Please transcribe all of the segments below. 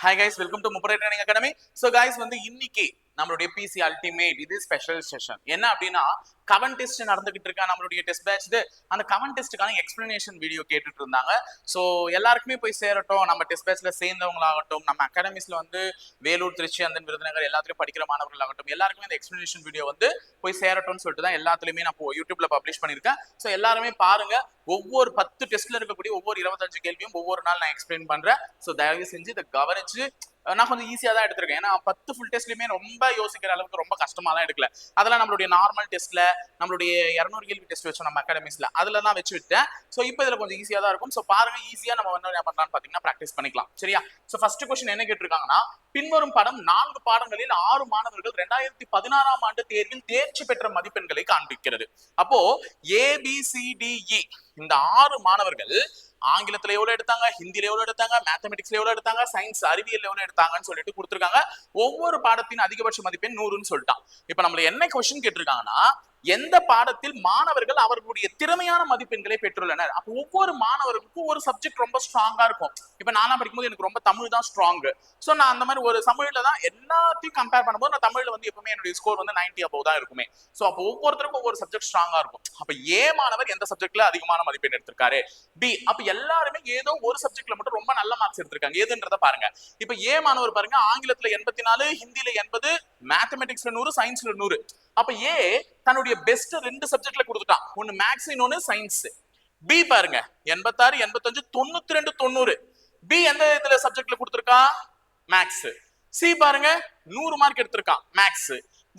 Hi guys welcome to முப்பரை training academy so guys வந்து இன்னைக்கு நம்மளுடைய பிசி அல்டிமேட் இது ஸ்பெஷல் செஷன் என்ன அப்படின்னா கவன் டெஸ்ட் நடந்துகிட்டு இருக்கா நம்மளுடைய டெஸ்ட் பேட்ச் அந்த கவன் டெஸ்ட்டுக்கான எக்ஸ்பிளனேஷன் வீடியோ கேட்டுட்டு இருந்தாங்க. ஸோ எல்லாருக்குமே போய் சேரட்டும். நம்ம டெஸ்ட் பேட்ச்ல சேர்ந்தவங்களாகட்டும் நம்ம அகாடமிஸ்ல வந்து வேலூர் திருச்சி அந்த விருதுநகர் எல்லாத்துலயும் படிக்கிற மாணவர்களாகட்டும் எல்லாருக்குமே இந்த எக்ஸ்பிளனேஷன் வீடியோ வந்து போய் சேரட்டும்னு சொல்லிட்டு தான் எல்லாத்துலயுமே நான் யூடியூப்ல பப்ளிஷ் பண்ணியிருக்கேன். ஸோ எல்லாருமே பாருங்க. ஒவ்வொரு பத்து டெஸ்ட்ல இருக்கக்கூடிய ஒவ்வொரு இருபத்தஞ்சு கேள்வியும் ஒவ்வொரு நாள் நான் எக்ஸ்பிளைன் பண்றேன். ஸோ தயவு செஞ்சு இதை கவனிச்சு நான் கொஞ்சம் ஈஸியாக தான் எடுத்திருக்கேன். ஏன்னா பத்து ஃபுல் டெஸ்ட்லையுமே ரொம்ப யோசிக்கிற அளவுக்கு ரொம்ப கஷ்டமா தான் எடுக்கல. அதெல்லாம் நம்மளுடைய நார்மல் டெஸ்ட்ல நம்மளுடைய இரநூறு கேள்வி டெஸ்ட் வச்சோம் நம்ம அகாடமிஸ்ல அதுல தான் வச்சு விட்டேன். ஸோ இப்போ இதுல கொஞ்சம் ஈஸியா தான் இருக்கும். ஸோ பாருங்க ஈஸியா நம்ம வந்து என்ன பண்ணலாம்னு பாத்தீங்கன்னா ப்ராக்டிஸ் பண்ணிக்கலாம். சரியா? ஸோ ஃபர்ஸ்ட் கொஸ்டின் என்ன கேட்டிருக்காங்கன்னா பின்வரும் படம் நான்கு பாடங்களில் ஆறு மாணவர்கள் ரெண்டாயிரத்தி பதினாறாம் ஆண்டு தேர்வில் தேர்ச்சி பெற்ற மதிப்பெண்களை காண்பிக்கிறது. அப்போ ஏபிசிடிஇ e இந்த ஆறு மாணவர்கள் ஆங்கிலத்துல எவ்வளவு எடுத்தாங்க? ஹிந்தில எவ்வளவு எடுத்தாங்க? மேத்தமெட்டிக்ஸ்ல எவ்வளவு எடுத்தாங்க? சயின்ஸ் அறிவியல் எவ்வளவு எடுத்தாங்கன்னு சொல்லிட்டு கொடுத்துருக்காங்க. ஒவ்வொரு பாடத்தின் அதிகபட்ச மதிப்பெண் நூறுன்னு சொல்லிட்டான். இப்ப நம்மள என்ன கொஸ்டின் கேட்டிருக்காங்கன்னா எந்த பாடத்தில் மாணவர்கள் அவர்களுடைய திறமையான மதிப்பெண்களை பெற்றுள்ளனர்? அப்போ ஒவ்வொரு மாணவருக்கும் ஒரு சப்ஜெக்ட் ரொம்ப ஸ்ட்ராங்கா இருக்கும். இப்ப நானா படிக்கும்போது எனக்கு ரொம்ப தமிழ் தான் ஸ்ட்ராங் சோ நான் அந்த மாதிரி ஒரு தமிழ்ல தான் எல்லாத்தையும் கம்பேர் பண்ணும்போது நான் தமிழ்ல வந்து எப்பவுமே என்னுடைய ஸ்கோர் வந்து நைன்டி அபோவ் தான் இருக்குமே. சோ அப்போ ஒவ்வொருத்தருக்கும் ஒவ்வொரு சப்ஜெக்ட் ஸ்ட்ராங்கா இருக்கும். அப்ப ஏ மாணவர் எந்த சப்ஜெக்ட்ல அதிகமான மதிப்பெண் எடுத்திருக்காரு? பி அப்ப எல்லாருமே ஏதோ ஒரு சப்ஜெக்ட்ல மட்டும் ரொம்ப நல்ல மார்க்ஸ் எடுத்திருக்காங்க. எதுன்றத பாருங்க. இப்ப ஏ மாணவர் பாருங்க ஆங்கிலத்துல எண்பத்தி நாலு ஹிந்தியில எண்பது மேத்தமெட்டிக்ஸ்ல நூறு சயின்ஸ்ல நூறு. அப்ப ஏ தன்னுடைய பெஸ்ட் ரெண்டு சப்ஜெக்ட்ல கொடுத்துட்டான். ஒன்னு மேக்ஸ் இன்னொன்னு சயின்ஸ் பி பாருங்க எண்பத்தாறு எண்பத்தஞ்சு தொண்ணூத்தி ரெண்டு தொண்ணூறு. பி எந்த இதுல சப்ஜெக்ட்ல கொடுத்துருக்கா? மேக்ஸ் சி பாருங்க நூறு மார்க் எடுத்திருக்கான் மேக்ஸ்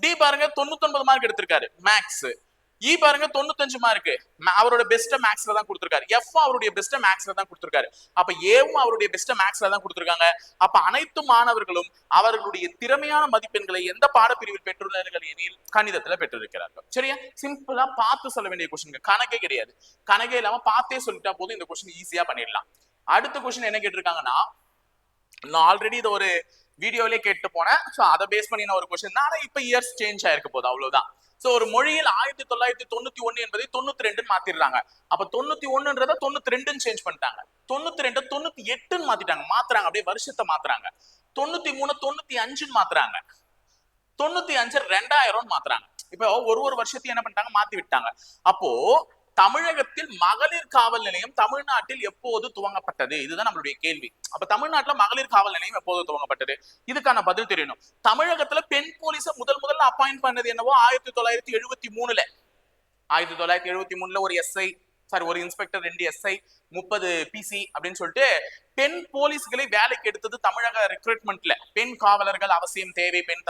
டி பாருங்க தொண்ணூத்தொன்பது மார்க் எடுத்திருக்காரு மேக்ஸ் இ பாருங்க தொண்ணூத்தஞ்சு மார்க்கு அவரோட பெஸ்ட் மேக்ஸ்ல தான் கொடுத்திருக்காரு. எஃப் அவருடைய பெஸ்ட் மேக்ஸ்ல தான் கொடுத்திருக்காரு. அப்ப ஏவும் அவருடைய பெஸ்ட் மேக்ஸ்ல தான் கொடுத்திருக்காங்க. அப்ப அனைத்து மாணவர்களும் அவர்களுடைய திறமையான மதிப்பெண்களை எந்த பாடப்பிரிவில் பெற்றுள்ளார்கள் எனில் கணிதத்துல பெற்றிருக்கிறார்கள். சரியா? சிம்பிளா பார்த்து சொல்ல வேண்டிய கொஸ்டின் கணக்கே கிடையாது. கணக்கே இல்லாம பார்த்தே சொல்லிட்டா போதும். இந்த கொஸ்டின் ஈஸியா பண்ணிடலாம். அடுத்த கொஸ்டின் என்ன கேட்டிருக்காங்கன்னா நான் ஆல்ரெடி இதை ஒரு வீடியோவிலே கேட்டு போனேன். ஸோ அதை பேஸ் பண்ணி நான் ஒரு கொஸ்டின் தான் ஆனால் இப்போ இயர்ஸ் சேஞ்ச் ஆயிருக்க போகுது அவ்வளவுதான். ஸோ ஒரு மொழியில் ஆயிரத்தி தொள்ளாயிரத்தி தொண்ணூத்தி ஒன்னு என்பதை தொண்ணூத்தி ரெண்டுன்னு மாத்திடுறாங்க. அப்ப தொண்ணூத்தி ஒன்றுன்றத தொண்ணூத்தி ரெண்டுன்னு சேஞ்ச் பண்ணிட்டாங்க. தொண்ணூத்தி ரெண்டு தொண்ணூத்தி எட்டுன்னு மாத்திட்டாங்க. மாத்துறாங்க. அப்படியே வருஷத்தை மாத்துறாங்க. தொண்ணூத்தி மூணு தொண்ணூத்தி அஞ்சுன்னு மாத்துறாங்க. தொண்ணூத்தி அஞ்சு ரெண்டாயிரம்னு மாத்துறாங்க. இப்போ ஒரு ஒரு வருஷத்தையும் என்ன பண்ணிட்டாங்க? மாத்தி விட்டாங்க. அப்போ தமிழகத்தில் மகளிர் காவல் நிலையம் தமிழ்நாட்டில் எப்போது துவங்கப்பட்டது? இதுதான் நம்மளுடைய கேள்வி. அப்ப தமிழ்நாட்டுல மகளிர் காவல் நிலையம் எப்போது துவங்கப்பட்டது? இதுக்கான பதில் தெரியணும். தமிழகத்துல பெண் போலீஸை முதல் முதல்ல அப்பாயிண்ட் பண்ணது என்னவோ ஆயிரத்தி தொள்ளாயிரத்தி எழுபத்தி மூணுல. ஆயிரத்தி தொள்ளாயிரத்தி எழுபத்தி மூணுல ஒரு எஸ்ஐ சாரி ஒரு இன்ஸ்பெக்டர் ரெண்டு எஸ்ஐ முப்பது பிசி அப்படின்னு சொல்லிட்டு பெண் போலீஸ்களை வேலைக்கு எடுத்தது தமிழக ரெக்ரூட்மெண்ட்ல பெண் காவலர்கள் அவசியம் தேவை பெண்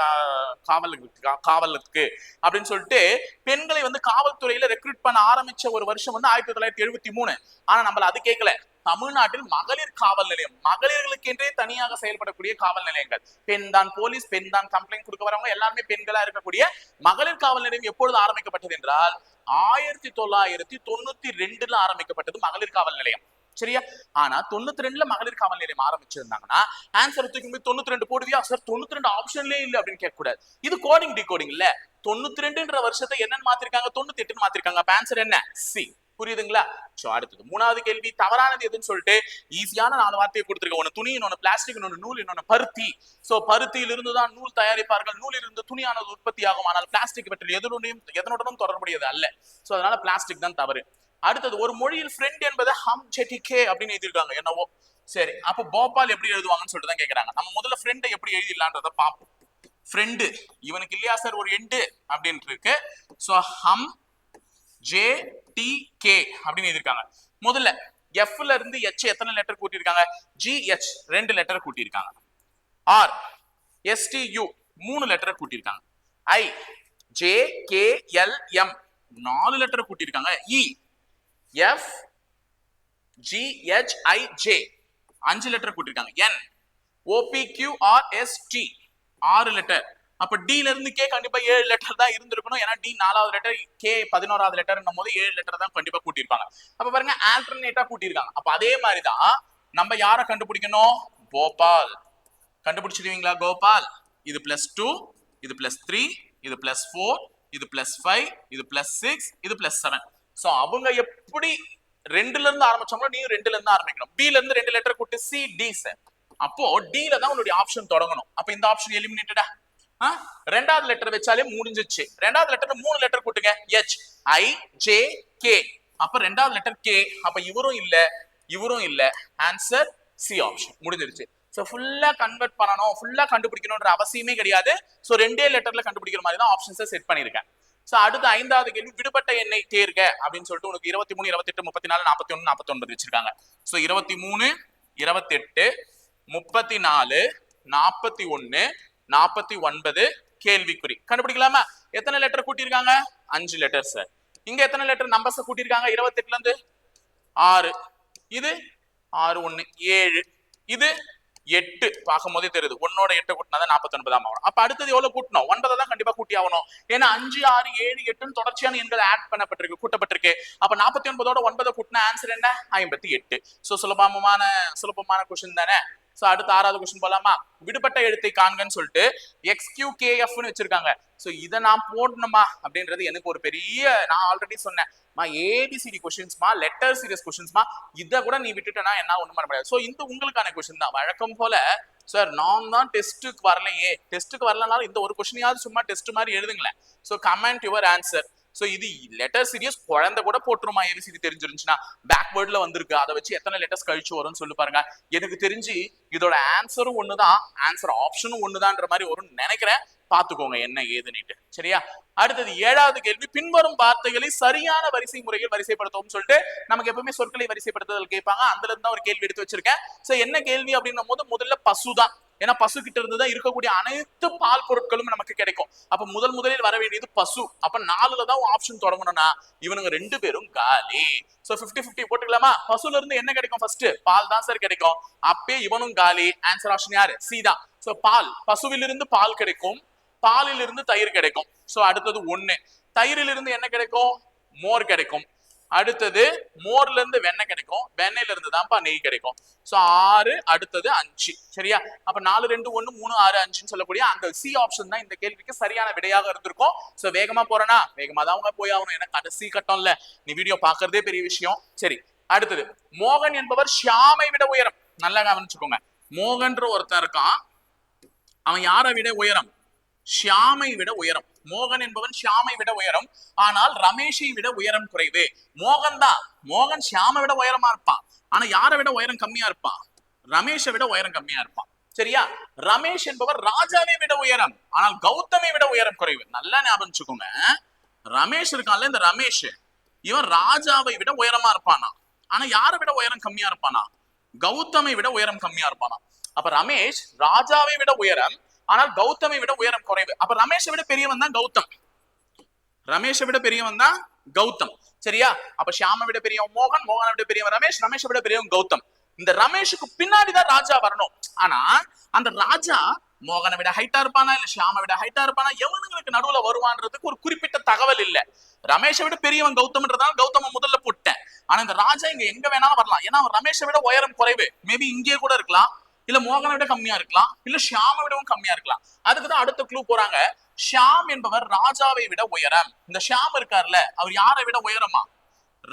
காவலர்களுக்கு காவலுக்கு அப்படின்னு சொல்லிட்டு பெண்களை வந்து காவல்துறையில ரெக்ரூட் பண்ண ஆரம்பிச்ச ஒரு வருஷம் வந்து ஆயிரத்தி தொள்ளாயிரத்தி எழுபத்தி மூணு. ஆனா நம்மள அது கேட்கல தமிழ்நாட்டில் மகளிர் காவல் நிலையம். மகளிர்களுக்கென்றே தனியாக செயல்படக்கூடிய காவல் நிலையங்கள். பெண் தான் போலீஸ் பெண் தான் கம்ப்ளைண்ட் கொடுக்க வரவங்க எல்லாருமே பெண்களா இருக்கக்கூடிய மகளிர் காவல் நிலையம் எப்பொழுது ஆரம்பிக்கப்பட்டது என்றால் ஆயிரத்தி தொள்ளாயிரத்தி தொண்ணூத்தி ரெண்டுல ஆரம்பிக்கப்பட்டது மகளிர் காவல் நிலையம். சரியா? ஆனா தொண்ணூத்தி ரெண்டுல மகளிர் காவல் நிலையம் ஆரம்பிச்சிருந்தாங்கன்னா ஆன்சர் தூக்கி போய் தொண்ணூத்தி ரெண்டு போடுவியா? சார் தொண்ணூத்தி ரெண்டு ஆப்ஷன்லயே இல்ல அப்படின்னு கேட்கக்கூடாது. இது கோடிங் டிகோடிங் இல்ல தொண்ணூத்தி ரெண்டுன்ற வருஷத்தை என்னன்னு மாத்திருக்காங்க? தொண்ணூத்தி எட்டுன்னு மாத்திருக்காங்க. ஆன்சர் என்ன? சி புரியுதுங்களா? சோ அடுத்தது மூணாவது கேள்வி தவறானது எதுன்னு சொல்லிட்டு ஈஸியான நாலு வார்த்தையை கொடுத்துருக்க ஒன்னு துணி இன்னொன்னு பிளாஸ்டிக் இன்னொன்னு நூல் இன்னொன்னு பருத்தி. சோ பருத்தியிலிருந்து தான் நூல் தயாரிப்பார்கள். நூலில் இருந்து துணியானது உற்பத்தி ஆகும் ஆனால் பிளாஸ்டிக் பற்றி எதனுடையும் எதனுடனும் தொடர்புடையது அல்ல. சோ அதனால பிளாஸ்டிக் தான் தவறு. அடுத்தது ஒரு மொழியில் ஃப்ரெண்ட் என்பது ஹம் ஜெட்டிகே அப்படின்னு எழுதியிருக்காங்க. என்னவோ. சரி அப்போ போபால் எப்படி எழுதுவாங்கன்னு சொல்லிட்டு தான் கேக்குறாங்க. நம்ம முதல்ல ஃப்ரெண்டை எப்படி எழுதிடலான்றத பார்ப்போம். ஃப்ரெண்டு இவனுக்கு இல்லையா சார் ஒரு எண்டு அப்படின்ட்டு இருக்கு. சோ ஹம் ஜே டி கே அப்படின்னு எழுதியிருக்காங்க. முதல்ல எஃப்ல இருந்து எச் எத்தனை லெட்டர் கூட்டியிருக்காங்க? ஜி எச் ரெண்டு லெட்டர் கூட்டியிருக்காங்க. ஆர் எஸ்டியு மூணு letter கூட்டியிருக்காங்க. I J K L M நாலு letter கூட்டியிருக்காங்க. E F G H I J அஞ்சு letter கூட்டியிருக்காங்க. N OP Q R S T ஆறு லெட்டர் அப்ப டில இருந்து கே கண்டிப்பா ஏழு லெட்டர் தான் இருந்திருக்கணும். ஏன்னா டி நாலாவது லெட்டர் கே பதினோராவது லெட்டர்னும் போது ஏழு லெட்டர் தான் கண்டிப்பா கூட்டியிருப்பாங்க. அப்ப பாருங்க ஆல்டர்னேட்டா கூட்டியிருக்காங்க. அப்ப அதே மாதிரி தான் நம்ம யாரை கண்டுபிடிக்கணும்? கோபால். கண்டுபிடிச்சிடுவீங்களா கோபால்? இது பிளஸ் டூ இது பிளஸ் த்ரீ இது பிளஸ் ஃபோர் இது பிளஸ் ஃபைவ் இது பிளஸ் சிக்ஸ் இது பிளஸ் செவன் ஸோ அவங்க எப்படி ரெண்டுல இருந்து ஆரம்பிச்சாங்களோ நீ ரெண்டுல இருந்து ஆரம்பிக்கணும். பில இருந்து ரெண்டு லெட்டர் கூட்டு சி டி சார் அப்போ டீல தான் உன்னுடைய ஆப்ஷன் தொடங்கணும். அப்ப இந்த ஆப்ஷன் எலிமினேட்டடா ரெண்டாவது லெட்டர் வச்சாலே முடிஞ்சிச்சு. ரெண்டாவது லெட்டர் மூணு லெட்டர் கூட்டுங்க. எச் ஐ ஜே கே அப்ப ரெண்டாவது லெட்டர் கே அப்ப இவரும் இல்ல இவரும் இல்ல. ஆன்சர் சி ஆப்ஷன் முடிஞ்சிருச்சு. ஸோ ஃபுல்லாக கன்வெர்ட் பண்ணணும். ஃபுல்லாக கண்டுபிடிக்கணுன்ற அவசியமே கிடையாது. ஸோ ரெண்டே லெட்டரில் கண்டுபிடிக்கிற மாதிரி தான் ஆப்ஷன்ஸை செட் பண்ணியிருக்கேன். ஸோ அடுத்த ஐந்தாவது கேள்வி விடுபட்ட எண்ணெய் தேர்க அப்படின்னு சொல்லிட்டு உனக்கு இருபத்தி மூணு இருபத்தெட்டு முப்பத்தி நாலு நாற்பத்தி ஒன்று நாற்பத்தொன்பது வச்சிருக்காங்க. ஸோ இருபத்தி மூணு இருபத்தெட்டு முப்பத்தி நாலு நாற்பத்தி ஒன்று நாற்பத்தி ஒன்பது கேள்விக்குறி. கண்டுபிடிக்கலாமா? எத்தனை லெட்டர் கூட்டியிருக்காங்க? அஞ்சு லெட்டர் சார் இங்க எத்தனை லெட்டர் நம்பர்ஸ் கூட்டியிருக்காங்க? இருபத்தெட்டுல இருந்து? ஆறு. இது? ஆறு ஒண்ணு ஏழு. இது? எட்டு. பார்க்கும் போதே தெரியுது. ஒன்னோட எட்டு கூட்டினாதான் நாற்பத்தி ஒன்பதாம் ஆகணும். அப்ப அடுத்தது எவ்வளவு கூட்டணும்? ஒன்பதை தான் கண்டிப்பா கூட்டி ஆகணும். ஏன்னா அஞ்சு ஆறு ஏழு எட்டுன்னு தொடர்ச்சியான எண்கள் ஆட் பண்ணப்பட்டிருக்கு கூட்டப்பட்டிருக்கு. அப்ப நாற்பத்தி ஒன்பதோட ஒன்பதை கூட்டின ஆன்சர் என்ன? ஐம்பத்தி எட்டு. சோ சுலபமான சுலபமான கொஸ்டின் தானே? சோ அடுத்த ஆறாவது கொஸ்டின் போலாமா? விடுபட்ட எழுத்தை காண்கன்னு சொல்லிட்டு எக்ஸ்கியூ கேஎஃப்னு வச்சிருக்காங்க. சோ இதை நான் போடணுமா? அப்படின்றது எனக்கு ஒரு பெரிய நான் ஆல்ரெடி சொன்னேன். மா ஏபிசிடி கொஸ்டின்ஸ்மா லெட்டர் சீரியஸ் கொஸ்டின்ஸ்மா இதை கூட நீ விட்டுட்டனா என்ன ஒண்ணும் பண்ண முடியாது. சோ இந்த உங்களுக்கான கொஸ்டின் தான். வழக்கம் போல சார் நான் தான் டெஸ்ட்டுக்கு வரலையே. டெஸ்ட்டுக்கு வரலனாலும் இந்த ஒரு கொஸ்டினையாவது சும்மா டெஸ்ட் மாதிரி எழுதுங்களேன். So comment your answer so இது லெட்டர் சீரியஸ் குழந்தை கூட போட்டுருமா ஏபிசிடி தெரிஞ்சிருந்துச்சுன்னா பேக்வேர்ட்ல வந்திருக்கு. அதை வச்சு எத்தனை லெட்டர்ஸ் கழிச்சு வரும்னு சொல்லி பாருங்க. எனக்கு தெரிஞ்சு இதோட ஆன்சரும் ஒண்ணுதான். ஆன்சர் ஆப்ஷனும் ஒண்ணுதான்ற மாதிரி வரும்னு நினைக்கிறேன். பாத்துக்கோங்க என்ன ஏதுன்னுட்டு. சரியா? அடுத்தது ஏழாவது கேள்வி. பின்வரும் வார்த்தைகளை சரியான வரிசை முறையில் வரிசைப்படுத்தவும் சொல்லிட்டு நமக்கு எப்பவுமே சொற்களை வரிசைப்படுத்துதல் கேட்பாங்க. அதுல இருந்து தான் ஒரு கேள்வி எடுத்து வச்சிருக்கேன். சோ என்ன கேள்வி அப்படின்னும் போது முதல்ல பசுதான். ஏன்னா பசு கிட்ட இருந்து தான் இருக்கக்கூடிய அனைத்து பால் பொருட்களும் நமக்கு கிடைக்கும். அப்ப முதல் முதலில் வர வேண்டியது பசு. அப்ப நாலுல தான் ஆப்ஷன் தொடங்கணும்னா இவனுங்க ரெண்டு பேரும் காலி. சோ 50 50 போட்டுக்கலாமா? பசுல இருந்து என்ன கிடைக்கும் ஃபர்ஸ்ட் பால் தான் சார் கிடைக்கும். அப்பே இவனும் காலி. ஆன்சர் ஆப்ஷன் யாரு? சி தான். சோ பால். பசுவிலிருந்து பால் கிடைக்கும். பாலில் இருந்து தயிர் கிடைக்கும். சோ அடுத்தது ஒண்ணு. தயிரில் இருந்து என்ன கிடைக்கும்? மோர் கிடைக்கும். அடுத்தது மோர்ல இருந்து வெண்ணெய் கிடைக்கும். வெண்ணெயில இருந்து தான்ப்பா நெய் கிடைக்கும். சோ ஆறு அடுத்தது அஞ்சு. சரியா? அப்ப நாலு ரெண்டு ஒண்ணு மூணு ஆறு அஞ்சுன்னு சொல்லக்கூடிய அந்த சி ஆப்ஷன் தான் இந்த கேள்விக்கு சரியான விடையாக இருந்திருக்கும். சோ வேகமா போறேனா? வேகமா தான் அவங்க போய் ஆகணும். ஏன்னா கடைசி கட்டம்ல. நீ வீடியோ பாக்குறதே பெரிய விஷயம். சரி அடுத்தது. மோகன் என்பவர் ஷியாமை விட உயரம். நல்லா கவனிச்சுக்கோங்க. மோகன்ற ஒருத்தன் இருக்கான். அவன் யாரை விட உயரம்? ஷியாமை விட உயரம். மோகன் என்பவன் ஷியாமை விட உயரம். ஆனால் ரமேஷை விட உயரம் குறைவு. மோகன் தான். மோகன் ஷியாமை விட உயரமா இருப்பான் ஆனா யாரை விட உயரம் கம்மியா இருப்பான் ரமேஷை விட உயரம் கம்மியா இருப்பான் சரியா? ரமேஷ் என்பவர் ராஜாவை விட உயரம். ஆனால் கௌதமை விட உயரம் குறைவு. நல்லா ஞாபகம் வச்சுக்கோங்க. ரமேஷ் இருக்கான்ல இந்த ரமேஷ். இவன் ராஜாவை விட உயரமா இருப்பானா? ஆனா யாரை விட உயரம் கம்மியா இருப்பானா? கௌதமை விட உயரம் கம்மியா இருப்பானா? அப்ப ரமேஷ் ராஜாவை விட உயரம் ஆனால் கௌதமை விட உயரம் குறைவு. அப்ப ரமேஷை விட பெரியவன் தான் கௌதம். ரமேஷை விட பெரியவன் தான் கௌதம். சரியா? அப்ப ஷியாமை விட பெரியவன் மோகன் மோகனை விட பெரியவன் ரமேஷ் ரமேஷை விட பெரியவன் கௌதம். இந்த ரமேஷுக்கு பின்னாடிதான் ராஜா வரணும். ஆனா அந்த ராஜா மோகனை விட ஹைட்டா இருப்பானா? இல்ல ஷியாமை விட ஹைட்டா இருப்பானா? எவனுங்களுக்கு நடுவுல வருவான்றதுக்கு ஒரு குறிப்பிட்ட தகவல் இல்ல. ரமேஷை விட பெரியவன் கௌதம்ன்றதால கௌதம முதல்ல போட்டேன். ஆனா இந்த ராஜா இங்க எங்க வேணாலும் வரலாம். ஏன்னா அவன் ரமேஷை விட உயரம் குறைவு. மேபி இங்கே கூட இருக்கலாம். இல்ல மோகனை விட கம்மியா இருக்கலாம். இல்ல ஷியாமை விடவும் கம்மியா இருக்கலாம். அதுக்குதான் அடுத்த க்ளூ போறாங்க. ஷியாம் என்பவர் ராஜாவை விட உயரம். இந்த ஷியாம் இருக்கார்ல அவர் யாரை விட உயரமா?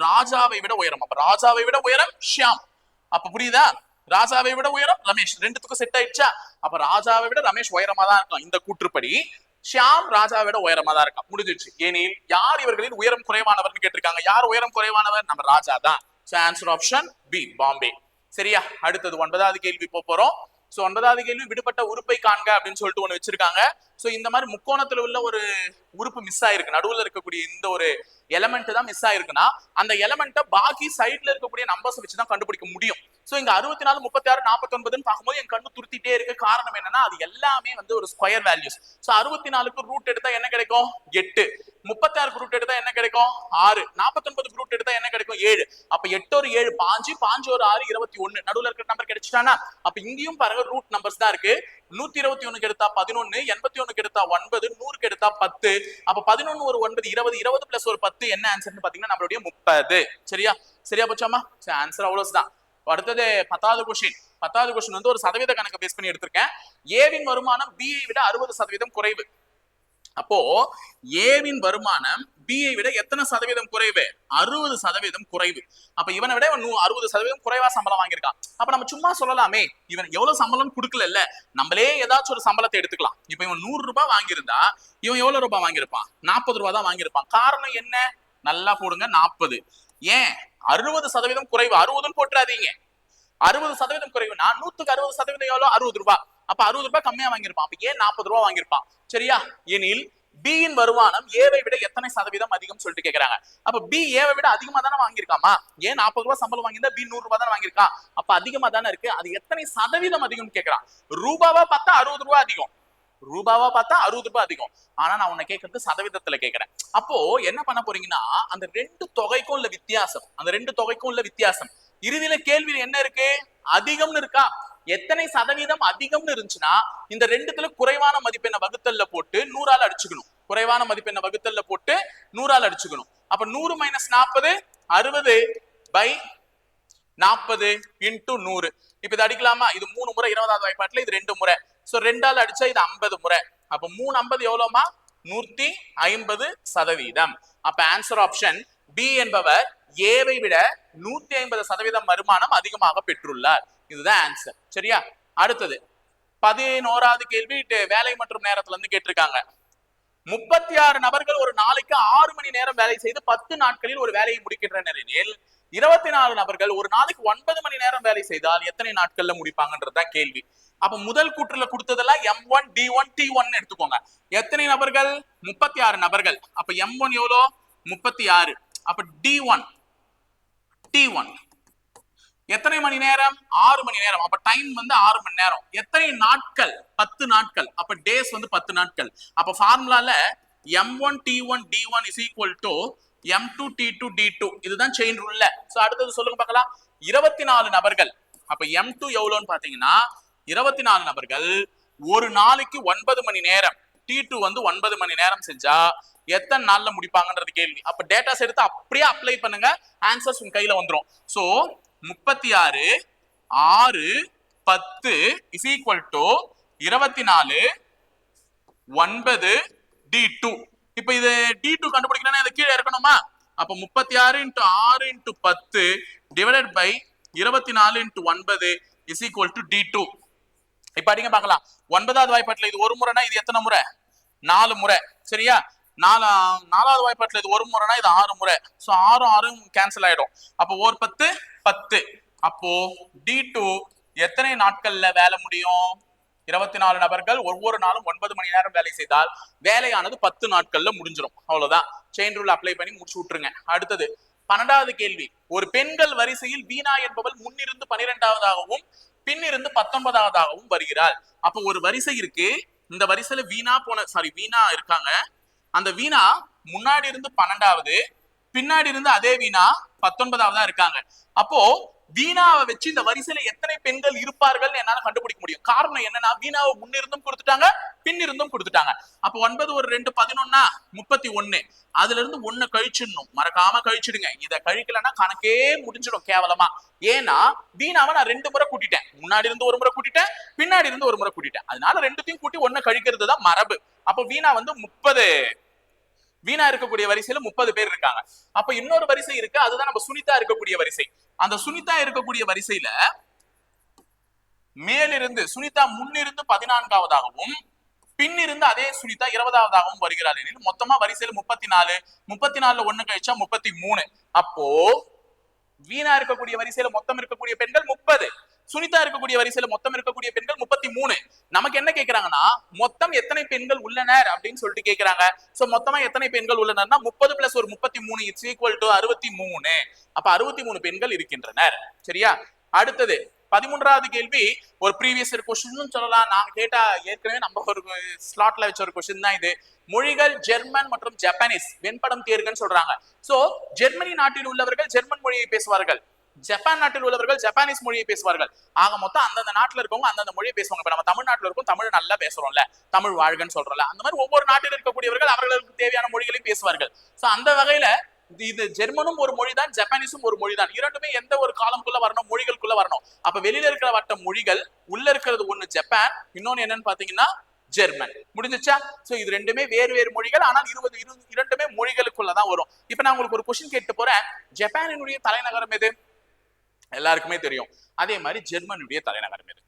ராஜாவை விட உயரம். அப்ப ராஜாவை விட உயரம் ஷியாம். அப்ப புரியுதா? ராஜாவை விட உயரம் ரமேஷ். ரெண்டுத்துக்கும் செட் ஆயிடுச்சா? அப்ப ராஜாவை விட ரமேஷ் உயரமா தான் இருக்கலாம் இந்த கூற்றுப்படி ஷியாம் ராஜாவை விட உயரமா தான் இருக்கான். முடிஞ்சிருச்சு ஏனில் யார் இவர்களின் உயரம் குறைவானவர்னு கேட்டிருக்காங்க. யார் உயரம் குறைவானவர்? நம்ம ராஜா தான். ஆன்சர் ஆப்ஷன் பி பாம்பே சரியா? அடுத்தது ஒன்பதாவது கேள்வி இப்போ போறோம். சோ ஒன்பதாவது கேள்வி விடுபட்ட உறுப்பை காண்க அப்படின்னு சொல்லிட்டு ஒண்ணு வச்சிருக்காங்க. சோ இந்த மாதிரி முக்கோணத்துல உள்ள ஒரு உறுப்பு மிஸ் ஆயிருக்கு. நடுவுல இருக்கக்கூடிய இந்த ஒரு எலமெண்ட் தான் மிஸ் ஆயிருக்குன்னா அந்த எலமெண்ட்டை பாக்கி சைட்ல இருக்கக்கூடிய நம்பர்ஸ் வச்சு தான் கண்டுபிடிக்க முடியும். சோ இங்க அறுபத்தி நாலு முப்பத்தி ஆறு நாற்பத்தி ஒன்பதுன்னு பார்க்கும்போது என் கண்ணு துருத்திட்டே இருக்கு. காரணம் என்னன்னா அது எல்லாமே வந்து ஒரு ஸ்கொயர் வேல்யூஸ் சோ அறுபத்தி நாலுக்கு ரூட் எடுத்தா என்ன கிடைக்கும்? எட்டு. முப்பத்தி ஆறு ரூட் எடுத்தா என்ன கிடைக்கும்? ஆறு. நாற்பத்தி ஒன்பது ரூட் எடுத்தா என்ன கிடைக்கும்? ஏழு. அப்ப எட்டு ஒரு ஏழு பாஞ்சு பாஞ்சு ஒரு ஆறு இருபத்தி ஒன்னு நடுவில் இருக்கிற நம்பர் கிடைச்சிட்டானா? அப்ப இங்கேயும் பாருங்க ரூட் நம்பர்ஸ் தான் இருக்கு. நூத்தி இருபத்தி ஒண்ணுக்கு எடுத்தா பதினொன்னு எண்பத்தி ஒண்ணுக்கு எடுத்தா ஒன்பது நூறுக்கு எடுத்தா பத்து. அப்ப பதினொன்னு ஒரு ஒன்பது இருபது இருபது பிளஸ் ஒரு பத்து என்ன ஆன்சர்னு பாத்தீங்கன்னா நம்மளுடைய முப்பது. சரியா? சரியா போச்சாமா ஆன்சர் அவ்வளவுதான். அடுத்தது பத்தாவது கொஸ்டின் பத்தாவது கொஸ்டின் வந்து ஒரு சதவீத கணக்கு பேஸ் பண்ணி எடுத்திருக்கேன். ஏவின் வருமானம் பிஐ விட அறுபது சதவீதம் குறைவு. அப்போ ஏவின் வருமானம் பிஐ விட எத்தனை சதவீதம் குறைவு? அறுபது சதவீதம் குறைவு. அப்ப இவனை விட இவன் நூ- அறுபது சதவீதம் குறைவா சம்பளம் வாங்கியிருக்கான். அப்ப நம்ம சும்மா சொல்லலாமே. இவன் எவ்வளவு சம்பளம் கொடுக்கல இல்ல நம்மளே ஏதாச்சும் ஒரு சம்பளத்தை எடுத்துக்கலாம். இப்ப இவன் நூறு ரூபாய் வாங்கியிருந்தா இவன் எவ்வளவு ரூபாய் வாங்கியிருப்பான்? நாற்பது ரூபாய் தான் வாங்கியிருப்பான். காரணம் என்ன? நல்லா போடுங்க நாற்பது. ஏன்? அறுபது சதவீதம் குறைவு. அறுபதுன்னு போட்டுறாதீங்க. அறுபது சதவீதம் குறைவு. நான் நூத்துக்கு அறுபது சதவீதம் எவ்வளவு அறுபது ரூபாய் அப்ப அறுபது ரூபாய் கம்மியா வாங்கியிருப்பான். அப்ப ஏன் நாற்பது ரூபாய் வாங்கியிருப்பான்? சரியா? எனில் பியின் யின் வருமானம் ஏவை விட எத்தனை சதவீதம் அதிகம் சொல்லிட்டு கேக்குறாங்க. அப்ப பி ஏவை விட அதிகமா தானே வாங்கியிருக்காமா? ஏன் நாற்பது ரூபாய் சம்பளம் வாங்கியிருந்தா பி நூறு ரூபாய் தானே வாங்கியிருக்கான் அப்ப அதிகமா தானே இருக்கு. அது எத்தனை சதவீதம் அதிகம்னு கேக்குறான். ரூபாவா பார்த்தா அறுபது ரூபாய் அதிகம். ரூபாவா பார்த்தா அறுபது ரூபாய் அதிகம். ஆனா நான் உன்னை கேட்கறது சதவீதத்துல கேட்கிறேன் அப்போ என்ன பண்ண போறீங்கன்னா அந்த ரெண்டு தொகைக்கும் உள்ள வித்தியாசம் அந்த ரெண்டு தொகைக்கும் உள்ள வித்தியாசம். இறுதியில கேள்வியில் என்ன இருக்கு? அதிகம்னு இருக்கா? எத்தனை சதவீதம் அதிகம்னு இருந்துச்சுன்னா இந்த ரெண்டுத்துல குறைவான மதிப்பெண்ணை வகுத்தல்ல போட்டு நூறால் அடிச்சுக்கணும். குறைவான மதிப்பெண்ணை வகுத்தல்ல போட்டு நூறால் அடிச்சுக்கணும். அப்ப நூறு மைனஸ் நாற்பது அறுபது பை நாற்பது இன்டூ நூறு. இப்ப இது அடிக்கலாமா? இது மூணு முறை இருபதாவது வாய்ப்பாட்டுல இது ரெண்டு முறை. ஸோ ரெண்டால் அடிச்சா இது ஐம்பது முறை. அப்போ மூணு ஐம்பது எவ்வளோமா? நூத்தி ஐம்பது சதவீதம். அப்ப ஆன்சர் ஆப்ஷன் பி என்பவர் ஏவை விட நூத்தி ஐம்பது சதவீதம் வருமானம் அதிகமாக பெற்றுள்ளார். இதுதான் ஆன்சர் சரியா? அடுத்தது பதினோராவது கேள்வி வேலை மற்றும் நேரத்துல இருந்து கேட்டிருக்காங்க. முப்பத்தி ஆறு நபர்கள் ஒரு நாளைக்கு ஆறு மணி நேரம் வேலை செய்து பத்து நாட்களில் ஒரு வேலையை முடிக்கின்றனர் எனில் இருபத்தி நாலு நபர்கள் ஒரு நாளைக்கு ஒன்பது மணி நேரம் வேலை செய்தால் எத்தனை நாட்கள்ல முடிப்பாங்கன்றதுதான் கேள்வி. அப்ப முதல் கூற்றுல கொடுத்ததெல்லாம் M one D one T one எடுத்துக்கோங்க. எத்தனை நபர்கள்? முப்பத்தி ஆறு நபர்கள். அப்ப எம் ஒன் எவ்வளோ? முப்பத்தி ஆறு அப்ப டி ஒன் டி ஒன் எத்தனை மணி நேரம்? ஆறு மணி நேரம். அப்ப டைம் வந்து ஆறு மணி நேரம். எத்தனை நாட்கள்? பத்து நாட்கள். அப்ப டேஸ் வந்து பத்து நாட்கள். அப்ப ஃபார்முலால M one D one T one is equal to M two D two T two இதுதான் செயின் ரூல்ல சோ அடுத்தது சொல்லுங்க பார்க்கலாம். இருபத்தி நாலு நபர்கள். அப்ப எம் டூ எவ்வளோன்னு பாத்தீங்கன்னா இருபத்தி நாலு நபர்கள் ஒரு நாளைக்கு ஒன்பது மணி நேரம் டி டூ வந்து ஒன்பது மணி நேரம் செஞ்சா எத்தனை நாள்ல முடிப்பாங்கன்றது கேள்வி. அப்ப டேட்டாஸ் எடுத்து அப்படியே அப்ளை பண்ணுங்க ஆன்சர்ஸ் உங்க கையில வந்துடும் சோ முப்பத்தி ஆறு ஆறு பத்து இஸ் ஈக்குவல் டு இருபத்தி நாலு ஒன்பது டி டூ இப்ப இது டி டூ கண்டுபிடிக்கணும்னா இது கீழே இருக்கணுமா அப்ப முப்பத்தி ஆறு இன்ட்டு ஆறு இன்ட்டு பத்து டிவைடட் பை இருபத்தி நாலு இன்ட்டு ஒன்பது is equal to D two இப்ப அடிங்க பார்க்கலாம். ஒன்பதாவது வாய்ப்பாட்டுல இது ஒரு முறைனா இது எத்தனை முறை? நாலு முறை. சரியா? நாலா நாலாவது வாய்ப்பாட்டுல இது ஒரு முறைனா இது ஆறு முறை. சோ ஆறும் ஆறும் கேன்சல் ஆயிடும். அப்போ ஒரு பத்து பத்து. அப்போ டி டூ எத்தனை நாட்கள்ல வேலை முடியும்? இருபத்தி நாலு நபர்கள் ஒவ்வொரு நாளும் ஒன்பது மணி நேரம் வேலை செய்தால் வேலையானது பத்து நாட்கள்ல முடிஞ்சிடும் அவ்வளவுதான். செயின் ரூல் அப்ளை பண்ணி முடிச்சு விட்டுருங்க. அடுத்தது பன்னெண்டாவது கேள்வி. ஒரு பெண்கள் வரிசையில் வீணா என்பவள் முன்னிருந்து பனிரெண்டாவதாகவும் பின்னிருந்து பத்தொன்பதாவதாகவும் வருகிறாள். அப்போ ஒரு வரிசை இருக்கு. இந்த வரிசையில வீணா போன சாரி வீணா இருக்காங்க. அந்த வீணா முன்னாடி இருந்து பன்னெண்டாவது பின்னாடி இருந்து அதே வீணா பத்தொன்பதாவதா இருக்காங்க. அப்போ வீணாவை வச்சு இந்த வரிசையில எத்தனை பெண்கள் இருப்பார்கள் என்னால கண்டுபிடிக்க முடியும். காரணம் என்னன்னா வீணாவை முன்னிருந்தும் கொடுத்துட்டாங்க பின்னிருந்தும் கொடுத்துட்டாங்க. அப்ப ஒன்பது ஒரு ரெண்டு பதினொன்னா முப்பத்தி ஒண்ணு அதுல இருந்து ஒண்ணு கழிச்சிடணும். மறக்காம கழிச்சிடுங்க. இத கழிக்கலன்னா கணக்கே முடிஞ்சிடும் கேவலமா. ஏன்னா வீணாவை நான் ரெண்டு முறை கூட்டிட்டேன். முன்னாடி இருந்து ஒரு முறை கூட்டிட்டேன் பின்னாடி இருந்து ஒரு முறை கூட்டிட்டேன். அதனால ரெண்டுத்தையும் கூட்டி ஒண்ணு கழிக்கிறது தான் மரபு. அப்ப வீணா வந்து முப்பது. வீணா இருக்கக்கூடிய வரிசையில முப்பது பேர் இருக்காங்க. அப்ப இன்னொரு வரிசை இருக்கு. அதுதான் நம்ம சுனிதா இருக்கக்கூடிய வரிசை. அந்த சுனிதா இருக்கக்கூடிய வரிசையில மேலிருந்து சுனிதா முன்னிருந்து பதினான்காவதாகவும் பின்னிருந்து அதே சுனிதா இருபதாவதாகவும் வருகிறாள் எனில் மொத்தமா வரிசையில முப்பத்தி நாலு முப்பத்தி நாலுல ஒண்ணு கழிச்சா முப்பத்தி மூணு. அப்போ வீணா இருக்கக்கூடிய வரிசையில மொத்தம் இருக்கக்கூடிய பெண்கள் முப்பது. சுனிதா இருக்கக்கூடிய வரிசையில மொத்தம் இருக்கக்கூடிய பெண்கள் முப்பத்தி மூணு. நமக்கு என்ன கேக்குறாங்கன்னா மொத்தம் எத்தனை பெண்கள் உள்ளனர் அப்படின்னு சொல்லிட்டு கேட்கறாங்க சோ மொத்தமா எத்தனை பெண்கள் உள்ளனர்னா முப்பது பிளஸ் ஒரு முப்பத்தி மூணு இட்ஸ் ஈக்குவல் டு அறுபத்தி மூணு. அப்ப அறுபத்தி மூணு பெண்கள் இருக்கின்றனர். சரியா? அடுத்தது பதிமூன்றாவது கேள்வி ஒரு ப்ரீவியஸ் கொஸ்டின் சொல்லலாம். நான் கேட்டா ஏற்கனவே நம்ம ஒரு ஸ்லாட்ல வச்ச ஒரு கொஸ்டின் தான் இது. மொழிகள் ஜெர்மன் மற்றும் ஜப்பானீஸ் வெண்படம் தேர்கன்னு சொல்றாங்க. சோ ஜெர்மனி நாட்டில் உள்ளவர்கள் ஜெர்மன் மொழியை பேசுவார்கள். ஜப்பான் நாட்டில் உள்ளவர்கள் ஜப்பானீஸ் மொழியை பேசுவார்கள். ஆக மொத்தம் அந்தந்த நாட்டில் இருக்கவங்க அந்தந்த மொழியை பேசுவாங்க. இப்போ நம்ம தமிழ்நாட்டில் இருக்கோம் தமிழ் நல்லா பேசுறோம்ல. தமிழ் வாழ்கன்னு சொல்றோம்ல. அந்த மாதிரி ஒவ்வொரு நாட்டில் இருக்கக்கூடியவர்கள் அவர்களுக்கு தேவையான மொழிகளையும் பேசுவார்கள். ஸோ அந்த வகையில இது- ஜெர்மனும் ஒரு மொழி தான் ஜப்பானீஸும் ஒரு மொழி தான் இரண்டுமே எந்த ஒரு காலம்குள்ள வரணும் மொழிகளுக்குள்ள வரணும். அப்ப வெளியில இருக்கிற வட்ட மொழிகள் உள்ள இருக்கிறது ஒண்ணு ஜப்பான் இன்னொன்னு என்னன்னு பாத்தீங்கன்னா ஜெர்மன். முடிஞ்சுச்சா? சோ இது ரெண்டுமே வேறு வேறு மொழிகள். ஆனால் இருபது இரு- இரண்டுமே மொழிகளுக்குள்ளதான் வரும். இப்ப நான் உங்களுக்கு ஒரு கொஸ்டின் கேட்டு போறேன். ஜப்பானினுடைய தலைநகரம் எது? எல்லாருக்குமே தெரியும். அதே மாதிரி ஜெர்மனியுடைய தலைநகரம் இது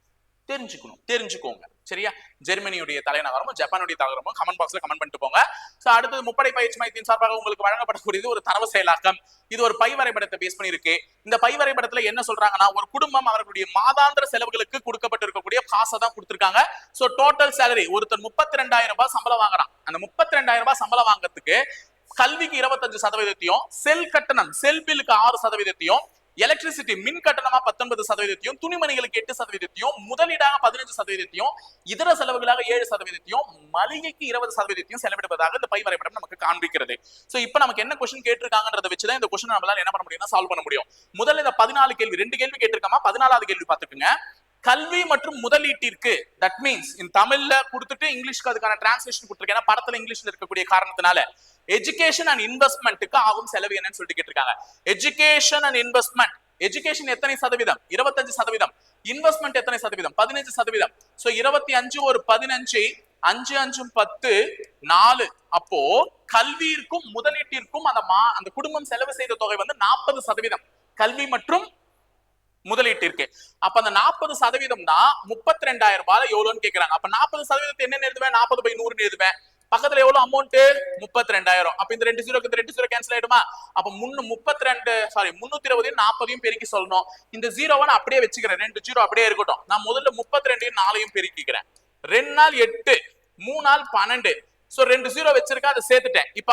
தெரிஞ்சுக்கணும். தெரிஞ்சுக்கோங்க. சரியா? ஜெர்மனியுடைய தலைநகரமும் ஜப்பானுடைய தலைநகரமும் கமெண்ட் பாக்ஸ்ல கமெண்ட் பண்ணிட்டு போங்க. சோ அடுத்தது முப்படை பயிற்சி மையத்தின் சார்பாக உங்களுக்கு வழங்கப்படக்கூடியது ஒரு தரவு செயலாக்கம். இது ஒரு பை வரைபடத்தை பேஸ் பண்ணிருக்கு இந்த பை வரைபடத்துல என்ன சொல்றாங்கன்னா ஒரு குடும்பம் அவர்களுடைய மாதாந்திர செலவுகளுக்கு கொடுக்கப்பட்டிருக்கக்கூடிய காசை தான் கொடுத்திருக்காங்க. சோ டோட்டல் சேலரி ஒருத்தர் முப்பத்தி ரெண்டாயிரம் ரூபாய் சம்பளம் வாங்குறான். அந்த முப்பத்தி ரெண்டாயிரம் ரூபாய் சம்பளம் வாங்குறதுக்கு கல்விக்கு இருபத்தஞ்சு சதவீதத்தையும் செல் கட்டணம் செல் பில்லுக்கு ஆறு சதவீதத்தையும் எலக்ட்ரிசிட்டி மின் கட்டணமா பத்தொன்பது சதவீதத்தையும் துணிமணிகளுக்கு எட்டு சதவீதத்தையும் முதலீடாக பதினஞ்சு சதவீதத்தையும் இதர செலவுகளாக ஏழு சதவீதத்தையும் மளிகைக்கு இருபது சதவீதத்தையும் செலவிடுவதாக இந்த பை வரைபடம் நமக்கு காண்பிக்கிறது. சோ இப்போ நமக்கு என்ன கொஸ்டின் கேட்டிருக்காங்கன்றத வச்சுதான் இந்த கொஸ்டின் நம்மளால என்ன பண்ண முடியும்னா சால்வ் பண்ண முடியும். முதல்ல இந்த பதினாலு கேள்வி ரெண்டு கேள்வி கேட்டிருக்காமா? பதினாலாவது கேள்வி பாத்துக்கோங்க கல்வி மற்றும் முதலீட்டிற்கு தட் மீன்ஸ் இந்த தமிழ்ல கொடுத்துட்டு இங்கிலீஷ்க்கு அதுக்கான டிரான்ஸ்லேஷன் கொடுத்துருக்கேன். ஏன்னா படத்துல இங்கிலீஷ்ல இருக்கக்கூடிய காரணத்தினால எஜுகேஷன் அண்ட் இன்வெஸ்ட்மெண்ட்டுக்கு ஆகும் செலவு என்னன்னு சொல்லிட்டு கேட்டிருக்காங்க. எஜுகேஷன் அண்ட் இன்வெஸ்ட்மெண்ட் எஜுகேஷன் எத்தனை சதவீதம்? இருபத்தஞ்சு சதவீதம். இன்வெஸ்ட்மெண்ட் எத்தனை சதவீதம்? பதினஞ்சு சதவீதம். சோ இருபத்தி அஞ்சு ஒரு பதினஞ்சு அஞ்சு அஞ்சும் பத்து நாலு. அப்போ கல்வியிற்கும் முதலீட்டிற்கும் அந்த மா அந்த குடும்பம் செலவு செய்த தொகை வந்து நாற்பது சதவீதம். கல்வி மற்றும் முதலீட்டிற்கு அப்ப அந்த நாற்பது சதவீதம் தான் முப்பத்தி ரெண்டாயிரம் ரூபாய் எவ்வளவுன்னு கேக்குறாங்க. அப்ப நாற்பது சதவீதத்தை என்ன எழுதுவேன்? நாற்பது பை நூறுன்னு எழுதுவேன். பக்கத்துல எவ்வளவு அமௌண்ட் முப்பத்தி ரெண்டாயிரம் அப்ப இந்த ரெண்டு ஜீரோக்கு இந்த ரெண்டு ஜீரோ கேன்சல் ஆயிடுமா? அப்ப முன்னு முப்பத்தி ரெண்டு சாரி முன்னூத்தி இருபதையும் நாற்பதையும் பெருக்கி சொல்லணும். இந்த ஜீரோவை நான் அப்படியே வச்சுக்கிறேன். ரெண்டு ஜீரோ அப்படியே இருக்கட்டும். நான் முதல்ல முப்பத்தி ரெண்டையும் நாலையும் பெருக்கிக்கிறேன். ரெண்டு நாள் எட்டு மூணு நாள் பன்னெண்டு. சோ ரெண்டு ஜீரோ வச்சிருக்கேன் அதை சேர்த்துட்டேன். இப்ப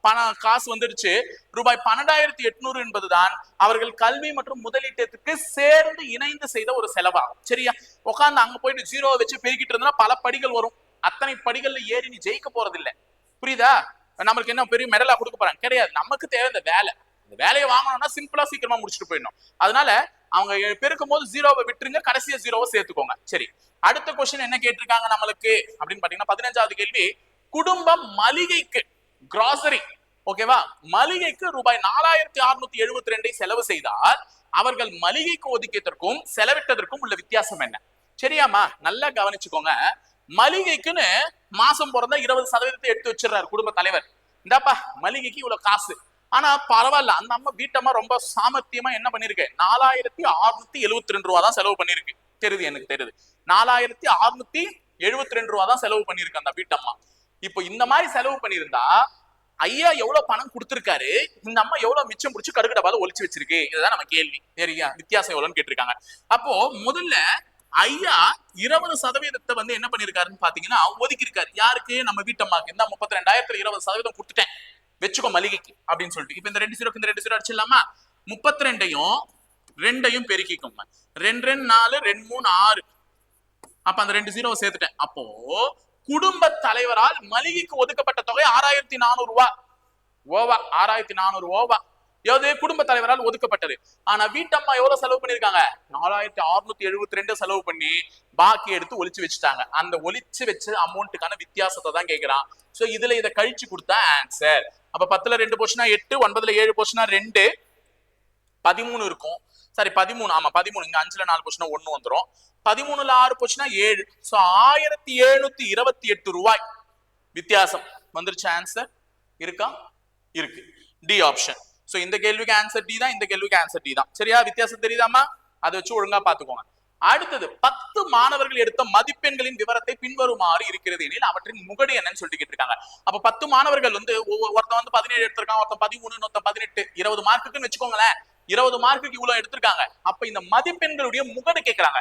பணம் காசு வந்துடுச்சு. ரூபாய் பன்னெண்டாயிரத்தி எட்நூறு என்பதுதான் அவர்கள் கல்வி மற்றும் முதலீட்டத்துக்கு சேர்ந்து இணைந்து செய்த ஒரு செலவாகும். சரியா? உட்காந்து அங்க போயிட்டு ஜீரோ வச்சு பெருக்கிட்டு இருந்தா பல படிகள் வரும். அத்தனை படிகள்ல ஏறி நீ ஜெயிக்க போறது இல்ல புரியுதா? நம்மளுக்கு என்ன பெரிய மெடலா கொடுக்க போறாங்க? கிடையாது. நமக்கு தேவை இந்த வேலை. இந்த வேலையை வாங்கணும்னா சிம்பிளா சீக்கிரமா முடிச்சுட்டு போயிடணும். அதனால அவங்க பெருக்கும் போது ஜீரோவை விட்டுருங்க. கடைசியா ஜீரோவை சேர்த்துக்கோங்க. சரி. அடுத்த கொஸ்டின் என்ன கேட்டிருக்காங்க நம்மளுக்கு? அப்படின்னு பாத்தீங்கன்னா பதினஞ்சாவது கேள்வி. குடும்பம் மளிகைக்கு கிராசரி ஓகேவா மளிகைக்கு ரூபாய் நாலாயிரத்தி அறுநூத்தி எழுபத்தி ரெண்டை செலவு செய்தால் அவர்கள் மளிகைக்கு ஒதுக்கியதற்கும் செலவிட்டதற்கும் உள்ள வித்தியாசம் என்ன? சரியாமா நல்லா கவனிச்சுக்கோங்க. மளிகைக்குன்னு மாசம் பிறந்தா இருபது சதவீதத்தை எடுத்து வச்சிடுறாரு குடும்ப தலைவர். இந்தாப்பா மளிகைக்கு இவ்வளவு காசு. ஆனா பரவாயில்ல அந்த அம்மா வீட்டம்மா ரொம்ப சாமர்த்தியமா என்ன பண்ணிருக்கு? நாலாயிரத்தி அறுநூத்தி எழுபத்தி ரெண்டு ரூபா தான் செலவு பண்ணிருக்கு. தெரியுது எனக்கு தெரியுது. நாலாயிரத்தி அறுநூத்தி எழுபத்தி ரெண்டு ரூபா தான் செலவு பண்ணிருக்கு அந்த வீட்டம்மா இப்போ இந்த மாதிரி செலவு பண்ணியிருந்தா ஐயா எவ்வளவு பணம் கொடுத்துருக்காரு இந்த அம்மா எவ்வளவு மிச்சம் பிடிச்சி கடுகு டப்பால வச்சிருக்கு? இதுதான் நம்ம கேள்வி. சரியா? வித்தியாசம் எவ்வளவுன்னு கேட்டிருக்காங்க. அப்போ முதல்ல ஐயா இருபது சதவீதத்தை வந்து என்ன பண்ணிருக்காருன்னு பாத்தீங்கன்னா ஒதுக்கி இருக்காரு யாருக்கு? நம்ம வீட்டம்மாக்கு. இந்த முப்பத்தி ரெண்டாயிரத்துல இருபது சதவீதம் கொடுத்துட்டேன். வச்சுக்கோ மளிகைக்கு அப்படின்னு சொல்லிட்டு. இப்ப இந்த ரெண்டு சீரோக்கு இந்த ரெண்டு சீரோ அடிச்சிடலாமா? முப்பத்தி ரெண்டையும் ரெண்டையும் பெருக்கிக்கோங்க. ரெண்டு ரெண்டு நாலு ரெண்டு மூணு ஆறு. அப்ப அந்த ரெண்டு சீரோவை சேர்த்துட்டேன். அப்போ குடும்ப தலைவரால் மளிகைக்கு ஒதுக்கப்பட்ட தொகை ஆறாயிரத்தி நானூறு ரூபா. ஓவா ஆறாயிரத்தி நானூறு ஓவா. ஏதோ குடும்ப தலைவரால் ஒதுக்கப்பட்டது. ஆனா வீட்டம்மா எவ்வளவு செலவு பண்ணிருக்காங்க நாலாயிரத்தி அறுநூத்தி எழுபத்தி ரெண்டு செலவு பண்ணி பாக்கி எடுத்து ஒழிச்சு வச்சுட்டாங்க. அந்த ஒழிச்சு வச்ச அமௌண்ட்டுக்கான வித்தியாசத்தை தான் கேக்குறான். சோ இதுல இதை கழிச்சு கொடுத்தா ஆன்சர் அப்ப பத்துல ரெண்டு போச்சுன்னா எட்டு ஒன்பதுல ஏழு போச்சுன்னா ரெண்டு. பதிமூணு இருக்கும். சாரி பதிமூணு. ஆமா பதிமூணு. இங்க அஞ்சுல நாலு போச்சுன்னா ஒண்ணு வந்துரும். பதிமூணுல ஆறு போச்சுன்னா ஏழு. சோ ஆயிரத்தி எழுநூத்தி இருபத்தி எட்டு ரூபாய். வித்தியாசம். வந்துருச்சு ஆன்சர் இருக்கா? இருக்கு. டி ஆப்ஷன் சோ இந்த கேள்விக்கு ஆன்சர் டி தான் இந்த கேள்விக்கு ஆன்சர் டி தான். சரியா? வித்தியாசம் தெரியுதாமா அதை வச்சு ஒழுங்கா பாத்துக்கோங்க அடுத்தது பத்து மாணவர்கள் எடுத்த மதிப்பெண்களின் விவரத்தை பின்வருமாறு இருக்கிறது எனில் அவற்றின் முகடு என்னன்னு சொல்லிட்டு கேட்டிருக்காங்க. அப்ப பத்து மாணவர்கள் வந்து ஒவ்வொரு- ஒருத்தன் வந்து பதினேழு எடுத்திருக்கான் ஒருத்தன் பதிமூணு ஒருத்தன் பதினெட்டு இருபது மார்க்குன்னு வச்சுக்கோங்களேன். இருபது மார்க்குக்கு இவ்வளவு எடுத்திருக்காங்க. அப்ப இந்த மதிப்பெண்களுடைய முகடு கேட்கறாங்க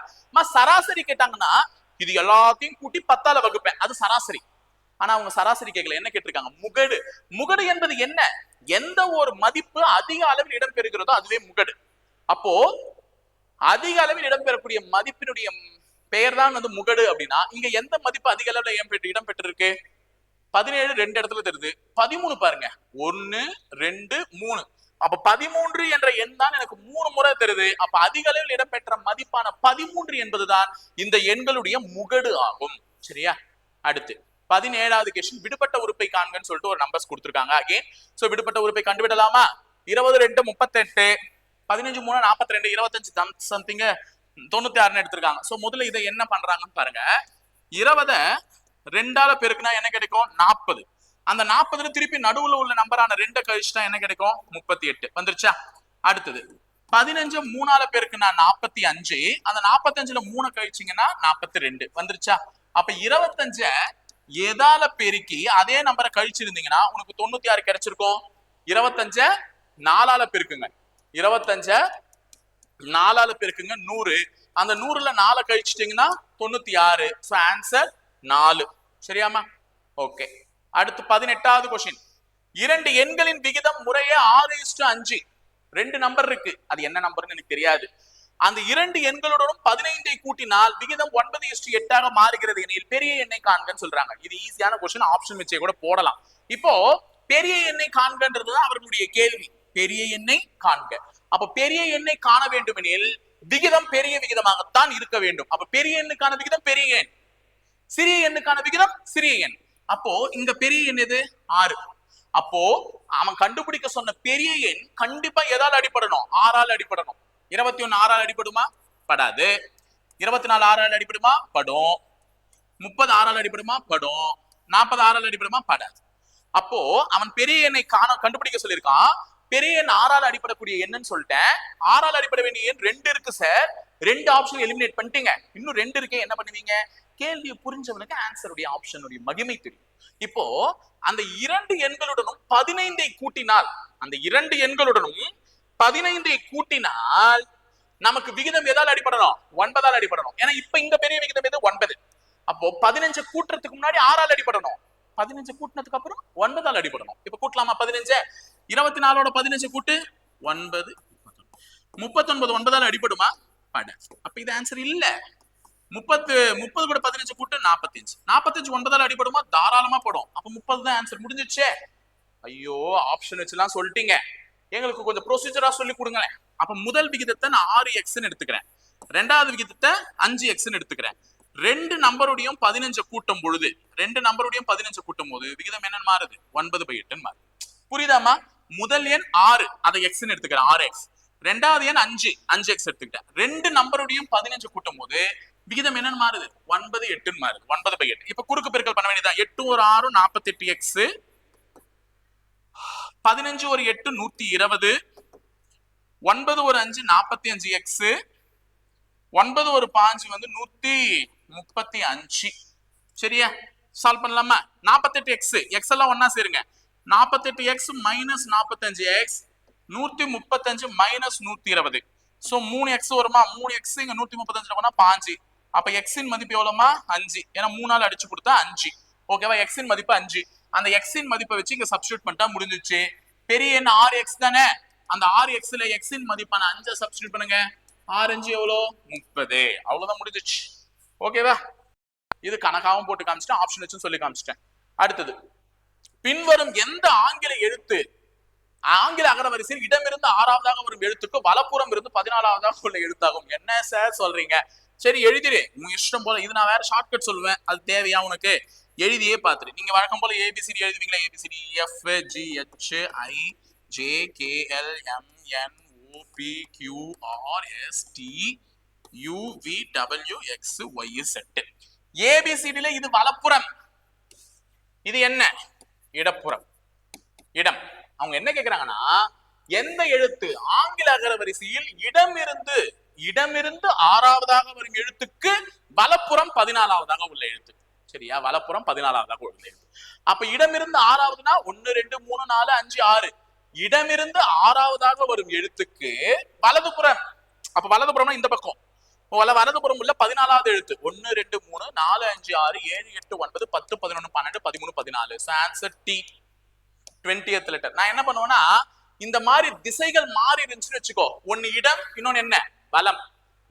சராசரி கேட்டாங்கன்னா இது எல்லாத்தையும் கூட்டி பத்தால வகுப்பேன். அது சராசரி. ஆனா அவங்க சராசரி கேட்கல என்ன கேட்டிருக்காங்க? முகடு. முகடு என்பது என்ன? எந்த ஒரு மதிப்பு அதிக அளவில் இடம்பெறுகிறதோ அதுவே முகடு. அப்போ அதிக அளவில் இடம்பெறக்கூடிய மதிப்பினுடைய பெயர் தான் வந்து முகடு அப்படின்னா இங்க எந்த மதிப்பு அதிக அளவில் இடம்பெற்று இடம்பெற்றிருக்கு பதினேழு ரெண்டு இடத்துல தெரியுது. பதிமூணு பாருங்க. ஒன்னு ரெண்டு மூணு. அப்ப பதிமூன்று என்ற எண் தான் எனக்கு மூணு முறை தருது. அப்ப அதிக அளவில் இடம்பெற்ற மதிப்பான பதிமூன்று என்பதுதான் இந்த எண்களுடைய முகடு ஆகும். சரியா? அடுத்து பதினேழாவது கொஸ்டின் விடுபட்ட உறுப்பை காண்கன்னு சொல்லிட்டு ஒரு நம்பர்ஸ் கொடுத்துருக்காங்க. அகைன் சோ விடுபட்ட உறுப்பை கண்டுவிடலாமா? இருபது ரெண்டு முப்பத்தெட்டு பதினஞ்சு மூணு நாற்பத்தி ரெண்டு இருபத்தஞ்சு சம்திங் தொண்ணூத்தி ஆறுன்னு எடுத்திருக்காங்க. சோ முதல்ல இதை என்ன பண்றாங்கன்னு பாருங்க. இருபத ரெண்டால பெருக்குனா என்ன கிடைக்கும்? நாற்பது அந்த நாற்பதுல திருப்பி நடுவுல உள்ள நம்பரான ரெண்டு கழிச்சுட்டா என்ன கிடைக்கும்? முப்பத்தி எட்டு. வந்துருச்சா? அடுத்தது. பதினஞ்சு மூணால பேருக்குன்னா நாற்பத்தி அஞ்சு. அந்த நாற்பத்தஞ்சுல மூணு கழிச்சிங்கன்னா நாற்பத்தி ரெண்டு. வந்துருச்சா? அப்ப இருபத்தஞ்ச எதால பெருக்கி அதே நம்பரை கழிச்சிருந்தீங்கன்னா உனக்கு தொண்ணூத்தி ஆறு கிடைச்சிருக்கும். இருபத்தஞ்ச நாலால பெருக்குங்க. இருபத்தஞ்ச நாலால பெருக்குங்க நூறு. அந்த நூறுல நாலை கழிச்சிட்டீங்கன்னா தொண்ணூத்தி ஆறு. ஸோ ஆன்சர் நாலு. சரியாமா ஓகே அடுத்து பதினெட்டாவது கொஸ்டின் இரண்டு எண்களின் விகிதம் முறையே ஆறு இஸ்டு அஞ்சு. ரெண்டு நம்பர் இருக்கு. அது என்ன நம்பர்னு எனக்கு தெரியாது. அந்த இரண்டு எண்களுடனும் பதினைந்தை கூட்டினால் விகிதம் ஒன்பது இஸ்டு எட்டாக மாறுகிறது. எனில் பெரிய எண்ணை காண்கன்னு சொல்றாங்க. இது ஈஸியான கொஸ்டின் ஆப்ஷன் வச்சே கூட போடலாம். இப்போ பெரிய எண்ணை காண்கன்றதுதான் அவர்களுடைய கேள்வி. பெரிய எண்ணை காண்க. அப்ப பெரிய எண்ணை காண வேண்டுமெனில் விகிதம் பெரிய விகிதமாகத்தான் இருக்க வேண்டும். அப்ப பெரிய எண்ணுக்கான விகிதம் பெரிய எண். சிறிய எண்ணுக்கான விகிதம் சிறிய எண். அப்போ இங்க பெரிய எண் எது? ஆறு. அப்போ அவன் கண்டுபிடிக்க சொன்ன பெரிய எண் கண்டிப்பா எதால் அடிபடணும்? ஆறால் அடிபடணும். இருபத்தி ஒன்னு ஆறால் அடிபடுமா? படாது. இருபத்தி நாலு ஆறால் அடிபடுமா? படும். முப்பது ஆறால் அடிபடுமா? படும். நாற்பது ஆறால் அடிபடுமா? படாது. அப்போ அவன் பெரிய எண்ணை காண கண்டுபிடிக்க சொல்லியிருக்கான். பெரிய எண் ஆறால் அடிப்படக்கூடிய எண்ணுன்னு சொல்லிட்டேன். ஆறால் அடிப்பட வேண்டிய எண் ரெண்டு இருக்கு சார் ரெண்டு ஆப்ஷன் எலிமினேட் பண்ணிட்டீங்க. இன்னும் ரெண்டு இருக்கே என்ன பண்ணுவீங்க? கேள்வியை புரிஞ்சவனுக்கு ஆன்சருடைய ஆப்ஷனுடைய மகிமை தெரியும். இப்போ அந்த இரண்டு எண்களுடனும் பதினைந்தை கூட்டினால் அந்த இரண்டு எண்களுடனும் பதினைந்தை கூட்டினால் நமக்கு விகிதம் எதால் அடிப்படணும் ஒன்பதால் அடிப்படணும் ஏன்னா இப்ப இங்க பெரிய விகிதம் எது? ஒன்பது. அப்போ பதினஞ்சு கூட்டுறதுக்கு முன்னாடி ஆறால் அடிப்படணும் பதினஞ்சு கூட்டினதுக்கு அப்புறம் ஒன்பதால் அடிப்படணும் இப்ப கூட்டலாமா பதினஞ்சு? இருபத்தி நாலோட பதினஞ்சு கூட்டு ஒன்பது முப்பத்தொன்பது. ஒன்பதால் அடிபடுமா? பட. அப்ப இது ஆன்சர் இல்ல. முப்பத்து முப்பது கூட பதினஞ்சு கூட்டு நாற்பத்தஞ்சு நாற்பத்தஞ்சு ஒன்பதால் அடிபடுமா? தாராளமா படும். அப்ப முப்பது தான் ஆன்சர் முடிஞ்சிச்சே ஐயோ ஆப்ஷன் வச்சுலாம் சொல்லிட்டீங்க. எங்களுக்கு கொஞ்சம் ப்ரொசீஜரா சொல்லி கொடுங்களேன். அப்ப முதல் விகிதத்தை நான் ஆறு எக்ஸ்ன்னு எடுத்துக்கிறேன். ரெண்டாவது விகிதத்தை அஞ்சு எக்ஸ்ன்னு எடுத்துக்கிறேன். ரெண்டு நம்பருடையும் பதினஞ்சு கூட்டும் பொழுது ரெண்டு நம்பருடையும் பதினஞ்சு கூட்டும் போது விகிதம் என்னன்னு மாறுது? ஒன்பது பை எட்டுன்னு மாறுது. புரியுதாமா முதல் எண் ஆறு. அதை எக்ஸ்ன்னு எடுத்துக்கிறேன் ஆறு எக்ஸ் ரெண்டாவது எண் அஞ்சு. அஞ்சு எக்ஸ் எடுத்துக்கிட்டேன். ரெண்டு நம்பருடையும் பதினஞ்சு கூட்டும் போது விகிதம் என்னன்னு மாறுது? ஒன்பது எட்டுன்னு மாறுது. ஒன்பது பை எட்டு. இப்ப குறுக்கு பெருக்கல் பண்ண வேண்டியதா எட்டு ஒரு ஆறு நாற்பத்தி எட்டு எக்ஸ் பதினஞ்சு ஒரு எட்டு நூத்தி இருபது. ஒன்பது ஒரு அஞ்சு நாற்பத்தி அஞ்சு எக்ஸ் ஒன்பது ஒரு பாஞ்சு வந்து நூத்தி முப்பத்தி அஞ்சு. சரியா? சால்வ் பண்ணலாமா? நாற்பத்தெட்டு எக்ஸ் எக்ஸ் எல்லாம் ஒன்னா சேருங்க. நாற்பத்தெட்டு எக்ஸ் மைனஸ் நாற்பத்தஞ்சு எக்ஸ் நூத்தி முப்பத்தஞ்சு மைனஸ் நூத்தி இருபது. சோ மூணு எக்ஸ் வருமா? மூணு எக்ஸ் இங்க நூத்தி முப்பத்தஞ்சு பாஞ்சு. அப்ப எக்ஸின் மதிப்பு எவ்வளவுமா அஞ்சு. ஏன்னா மூணால் அடிச்சு கொடுத்தா அஞ்சு. ஓகேவா எக்ஸின் மதிப்பு அஞ்சு. அந்த எக்ஸின் மதிப்பை வச்சு இங்க சப்ஸ்டியூட் பண்ணிட்டா முடிஞ்சிச்சு பெரிய எண் ஆறு எக்ஸ் தானே? அந்த ஆறு எக்ஸ்ல எக்ஸின் மதிப்பான அஞ்சை சப்ஸ்டியூட் பண்ணுங்க. ஆர் அஞ்சு எவ்வளோ? முப்பது. அவ்வளவுதான் முடிஞ்சிச்சு ஓகேவா இது கணக்காவும் போட்டு காமிச்சிட்டேன் ஆப்ஷன் வச்சும் சொல்லி காமிச்சிட்டேன். அடுத்தது பின்வரும் எந்த ஆங்கில எழுத்து? ஆங்கில அகரவரிசையில் இடமிருந்து ஆறாவதாக வரும் எழுத்துக்கு வலப்புறம் இருந்து பதினாலாவதாக உள்ள எழுத்தாகும். என்ன சார் சொல்றீங்க? சரி எழுதிரு. உங்க இஷ்டம் போல. இது நான் வேற ஷார்ட்கட் சொல்லுவேன். அது தேவையா உனக்கு? எழுதியே பார்த்துரு நீங்க வழக்கம் போல ABCD எழுதுவீங்களா? ABCD F G H I J K L M N O P Q R S T U V W X Y Z ஏபிசிடில இது வலப்புறம். இது என்ன? இடப்புறம். இடம். அவங்க என்ன கேக்குறாங்கன்னா எந்த எழுத்து ஆங்கில அகர வரிசையில் இடம் இருந்து இடமிருந்து ஆறாவதாக வரும் எழுத்துக்கு வலப்புறம் பதினாலாவதாக உள்ள எழுத்து சரியா? வலப்புறம் பதினாலாவதாக உள்ள எழுத்து. அப்ப இடமிருந்து ஆறாவதுனா ஒன்னு ரெண்டு மூணு நாலு அஞ்சு ஆறு. இடமிருந்து ஆறாவதாக வரும் எழுத்துக்கு வலதுபுறம். அப்ப வலதுபுறம்னா இந்த பக்கம். வல வலதுபுறம் உள்ள பதினாலாவது எழுத்து. ஒன்னு ரெண்டு மூணு நாலு அஞ்சு ஆறு ஏழு எட்டு ஒன்பது பத்து பதினொன்னு பன்னெண்டு பதிமூணு பதினாலு. ஆன்சர் டி டுவெண்ட்டியத் லெட்டர் நான் என்ன பண்ணுவேன்னா இந்த மாதிரி திசைகள் மாறி இருந்துச்சுன்னு வச்சுக்கோ. ஒன்னு இடம் இன்னொன்னு என்ன? பலம்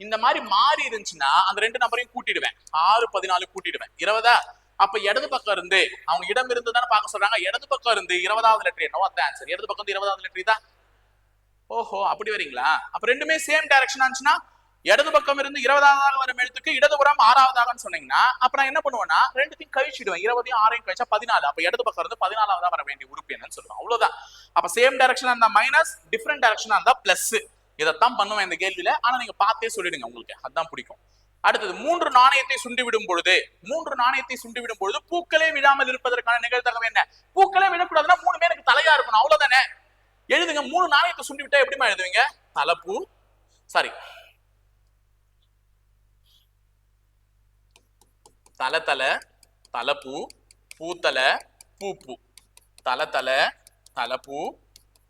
இந்த மாதிரி மாறி இருந்துச்சுன்னா அந்த ரெண்டு நம்பரையும் கூட்டிடுவேன். ஆறு பதினாலு கூட்டிடுவேன். இருபதா அப்ப இடது பக்கம் இருந்து அவங்க இடம் இருந்து தானே பார்க்க சொல்றாங்க. இடது பக்கம் இருந்து இருபதாவது லெட்டர் என்னவோ? அதான் ஆன்சர் இடது பக்கம் இருந்து இருபதாவது லெட்டர் தான் ஓஹோ அப்படி வரீங்களா? அப்ப ரெண்டுமே சேம் டைரக்ஷன் ஆச்சுன்னா இடது பக்கம் இருந்து இருபதாவதாக வரும் எழுத்துக்கு இடதுபுறம் ஆறாவதாகன்னு சொன்னீங்கன்னா அப்ப நான் என்ன பண்ணுவேன்னா ரெண்டுத்தையும் கழிச்சிடுவேன். இருபதையும் ஆறையும் கழிச்சா பதினாலு. அப்ப இடது பக்கம் இருந்து பதினாலாவதா வர வேண்டிய உறுப்பு என்னன்னு சொல்லுவேன். அவ்வளவுதான். அப்ப சேம் டைரக்ஷனா இருந்தா மைனஸ் டிஃப்ரெண்ட் டைரக்ஷனா இருந்தா பிளஸ் இதைத்தான் பண்ணுவேன் இந்த கேள்வியில. ஆனா நீங்க பார்த்தே சொல்லிடுங்க உங்களுக்கு. அதான் பிடிக்கும். அடுத்தது மூன்று நாணயத்தை சுண்டி விடும் பொழுது. மூன்று நாணயத்தை சுண்டி விடும் பொழுது பூக்களே விழாமல் இருப்பதற்கான நிகழ்த்தகம் என்ன? பூக்களே விழக்கூடாதுன்னா மூணு பேருக்கு தலையா இருக்கணும். அவ்வளவுதானே? எழுதுங்க மூணு நாணயத்தை சுண்டி விட்டா எப்படிமா எழுதுவீங்க? தலைப்பூ சாரி தலை தலை தலைப்பூ பூத்தலை பூப்பூ. தலை தலை தலைப்பூ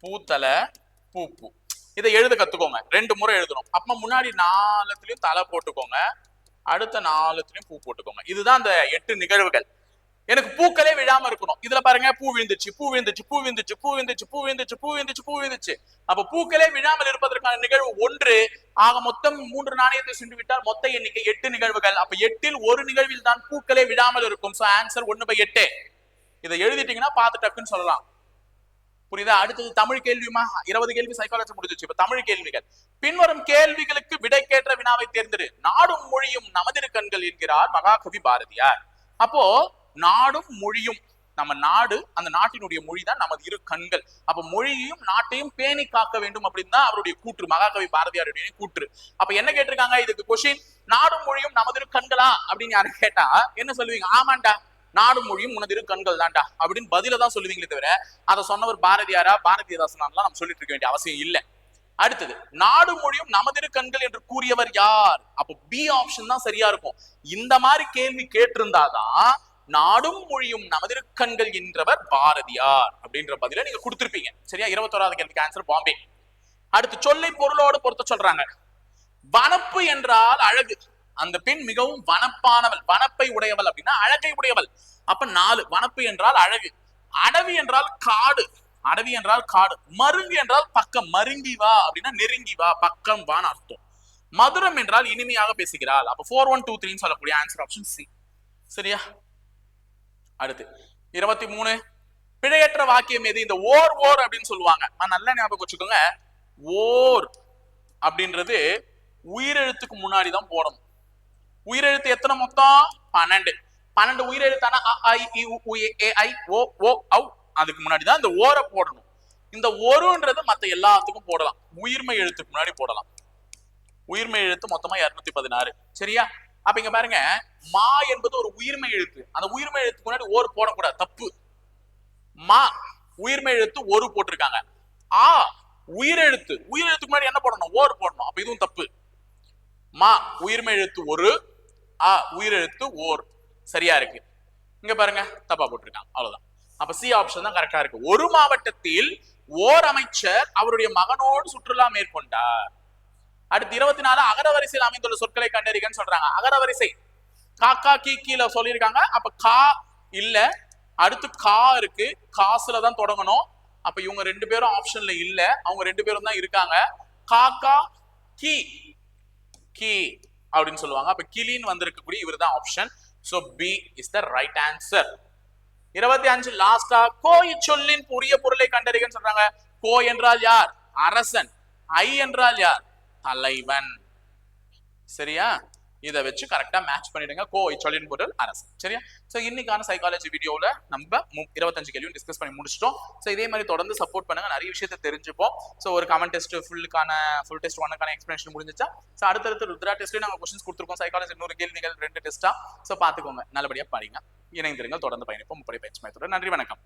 பூத்தலை பூப்பூ. இதை எழுத கத்துக்கோங்க. ரெண்டு முறை எழுதணும். அப்ப முன்னாடி நாலுத்துலயும் தலை போட்டுக்கோங்க. அடுத்த நாலுத்துலயும் பூ போட்டுக்கோங்க. இதுதான் அந்த எட்டு நிகழ்வுகள். எனக்கு பூக்களே விழாம இருக்கணும். இதுல பாருங்க பூ விழுந்துச்சு பூ விழுந்துச்சு பூ விழுந்துச்சு பூ விழுந்துச்சு பூ விழுந்துச்சு பூ விழுந்துச்சு பூ விழுந்துச்சு. அப்ப பூக்களே விழாமல் இருப்பதற்கான நிகழ்வு ஒன்று. ஆக மொத்தம் மூன்று நாணயத்தை சென்று விட்டால் மொத்த எண்ணிக்கை எட்டு நிகழ்வுகள். அப்ப எட்டில் ஒரு நிகழ்வில் தான் பூக்களே விழாமல் இருக்கும். சோ ஆன்சர் ஒன்னு பை எட்டு. இதை எழுதிட்டீங்கன்னா பார்த்து டக்குன்னு சொல்லலாம். புரியுதா? அடுத்தது தமிழ் கேள்வியுமா? இருபது கேள்வி சைக்காலஜி முடிஞ்சிச்சு இப்ப தமிழ் கேள்விகள். பின்வரும் கேள்விகளுக்கு விடைக்கேற்ற வினாவை தேர்ந்தெடு. நாடும் மொழியும் நமதிரு கண்கள் என்கிறார் மகாகவி பாரதியார். அப்போ நாடும் மொழியும் நம்ம நாடு அந்த நாட்டினுடைய மொழி தான் நமது இரு கண்கள். அப்ப மொழியையும் நாட்டையும் பேணி காக்க வேண்டும் அப்படின்னு தான் அவருடைய கூற்று மகாகவி பாரதியாருடைய கூற்று. அப்ப என்ன கேட்டிருக்காங்க இதுக்கு? கொஸ்டின் நாடும் மொழியும் நமது இரு கண்களா? அப்படின்னு யாரும் கேட்டா என்ன சொல்லுவீங்க? ஆமாண்டா. நாடும் மொழியும் உனது இரு கண்கள் தான்டா அப்படின்னு பதில தான் சொல்லுவீங்களே தவிர அதை சொன்னவர் பாரதியாரா பாரதியதாசனான்லாம் நம்ம சொல்லிட்டு இருக்க வேண்டிய அவசியம் இல்லை. அடுத்தது நாடு மொழியும் நமதிரு கண்கள் என்று கூறியவர் யார்? அப்போ பி ஆப்ஷன் தான் சரியா இருக்கும். இந்த மாதிரி கேள்வி கேட்டிருந்தாதான் நாடும் மொழியும் நமதிரு கண்கள் என்றவர் பாரதியார் அப்படின்ற பதில நீங்க கொடுத்திருப்பீங்க. சரியா? இருபத்தோராவது கேள்விக்கு ஆன்சர் பாம்பே. அடுத்து சொல்லை பொருளோடு பொருத்த சொல்றாங்க. வனப்பு என்றால் அழகு. அந்த பெண் மிகவும் வனப்பானவள். வனப்பை உடையவள் அப்படின்னா அழகை உடையவள். அப்ப நாலு வனப்பு என்றால் அழகு. அடவி என்றால் காடு. அடவி என்றால் காடு. மருங்கு என்றால் பக்கம். மருங்கி வா அப்படின்னா நெருங்கி வா பக்கம் வான்னு அர்த்தம். மதுரம் என்றால் இனிமையாக பேசுகிறாள். அப்ப ஃபோர் ஒன் டூ த்ரீன்னு சொல்லக்கூடிய ஆன்சர் ஆப்ஷன் சி சரியா? அடுத்து. இருபத்தி மூணு. பிழையற்ற வாக்கியம் எது? இந்த ஓர் ஓர் அப்படின்னு சொல்லுவாங்க. நான் நல்லா ஞாபகம் வச்சுக்கோங்க. ஓர் அப்படின்றது உயிரெழுத்துக்கு முன்னாடி தான் போடணும். உயிரெழுத்து எத்தனை மொத்தம்? பன்னெண்டு. பன்னெண்டு உயிரெழுத்தானா? அ, ஆ, உ, உ, ஏ, ஏ, ஐ ஓ ஓ ஔ. அதுக்கு முன்னாடி தான் இந்த ஓரை போடணும். இந்த ஒருன்றது மத்த எல்லாத்துக்கும் போடலாம். உயிர்மை எழுத்துக்கு முன்னாடி போடலாம். உயிர்மை எழுத்து மொத்தமா இருநூத்தி பதினாறு. சரியா? அப்ப இங்க பாருங்க மா என்பது ஒரு உயிர்மை எழுத்து. அந்த உயிர்மை எழுத்துக்கு முன்னாடி ஓர் போடக்கூடாது. தப்பு. மா உயிர்மை எழுத்து ஒரு போட்டிருக்காங்க. ஆ உயிரெழுத்து. உயிரெழுத்துக்கு முன்னாடி என்ன போடணும்? ஓர் போடணும். அப்ப இதுவும் தப்பு. மா உயிர்மை எழுத்து ஒரு ஆ உயிரெழுத்து ஓர். சரியா இருக்கு. இங்க பாருங்க தப்பா போட்டிருக்கான். அவ்வளவுதான். அப்ப சி ஆப்ஷன் தான் கரெக்டா இருக்கு. ஒரு மாவட்டத்தில் ஓர் அமைச்சர் அவருடைய மகனோடு சுற்றுலா மேற்கொண்டார். அடுத்து இருபத்தி நாலு அகரவரிசையில் அமைந்துள்ள சொற்களை கண்டறிகன்னு சொல்றாங்க. அகரவரிசை. காக்கா கீ கீழ சொல்லியிருக்காங்க. அப்ப கா இல்ல. அடுத்து கா இருக்கு. காசுல தான் தொடங்கணும். அப்ப இவங்க ரெண்டு பேரும் ஆப்ஷன்ல இல்ல. அவங்க ரெண்டு பேரும் தான் இருக்காங்க. காக்கா கீ. கீ. அப்படின்னு சொல்லுவாங்க. அப்ப கிளின்னு வந்திருக்கக்கூடிய இவர் தான் option so B is the right answer இருபத்தி அஞ்சு லாஸ்டா கோய் சொல்லின் புரிய பொருளை கண்டறிகன்னு சொல்றாங்க. கோ என்றால் யார்? அரசன். ஐ என்றால் யார்? தலைவன். சரியா? இதை வச்சு கரெக்டா மேட்ச் பண்ணிடுங்க. கோ சொல்லின் பொருள் அரசு. சரியா? சோ இன்னைக்கான சைக்காலஜி வீடியோவில் நம்ம மு- இருபத்தஞ்சு கேள்வியும் டிஸ்கஸ் பண்ணி முடிச்சிட்டோம். ஸோ இதே மாதிரி தொடர்ந்து சப்போர்ட் பண்ணுங்க. நிறைய விஷயத்தை தெரிஞ்சுப்போம். ஸோ ஒரு கமெண்ட் டெஸ்ட் ஃபுல்லுக்கான ஃபுல் டெஸ்ட் ஒன்னுக்கான எக்ஸ்பிளேஷன் முடிஞ்சிச்சா? ஸோ அடுத்தடுத்து ருத்ரா டெஸ்ட்லேயும் நாங்கள் கொஸ்டின்ஸ் கொடுத்துருக்கோம். சைக்காலஜி நூறு கேள்விகள் ரெண்டு டெஸ்ட்டாக ஸோ பார்த்துக்கோங்க. நல்லபடியாக படிங்க. இணைந்திருங்கள். தொடர்ந்து பயணிப்போம். முப்படை பயிற்சி மையத்தோட. நன்றி வணக்கம்.